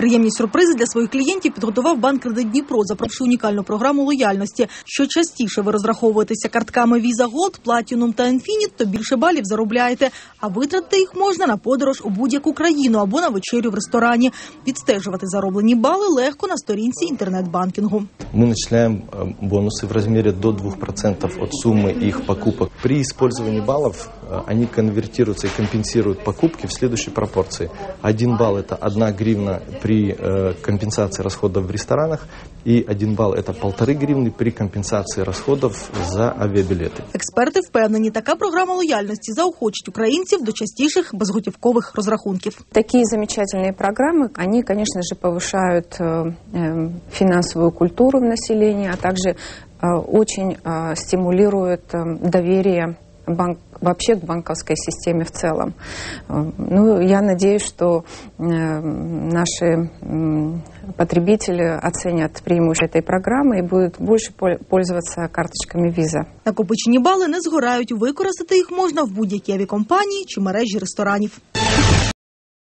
Приємні сюрпризи для своїх клієнтів підготував банк «Кредит Дніпро», запровадивши унікальну програму лояльності. Що частіше ви розраховуєтеся картками Visa Gold, Platinum та Infinite, то більше балів заробляєте. А витратити їх можна на подорож у будь-яку країну або на вечерю в ресторані. Відстежувати зароблені бали легко на сторінці інтернет-банкінгу. Мы начисляем э, бонусы в размере до 2% от суммы их покупок. При использовании баллов э, они конвертируются и компенсируют покупки в следующей пропорции. Один балл – это 1 гривна при э, компенсации расходов в ресторанах, и 1 балл – это полторы гривны при компенсации расходов за авиабилеты. Експерти впевнені, така програма лояльності заохочить українців до частіших безготівкових розрахунків. Такие замечательные программы, они, конечно же, повышают э, э, финансовую культуру в населении, а также э, очень э, стимулируют э, доверие банк, вообще к банковской системе в целом. Э, Ну, я надеюсь, что э, наши м, потребители оценят преимущество этой программы и будут больше пол- пользоваться карточками Visa. Накопичені бали не згорають. Використати їх можна в будь-якій авіакомпанії чи мережі ресторанів.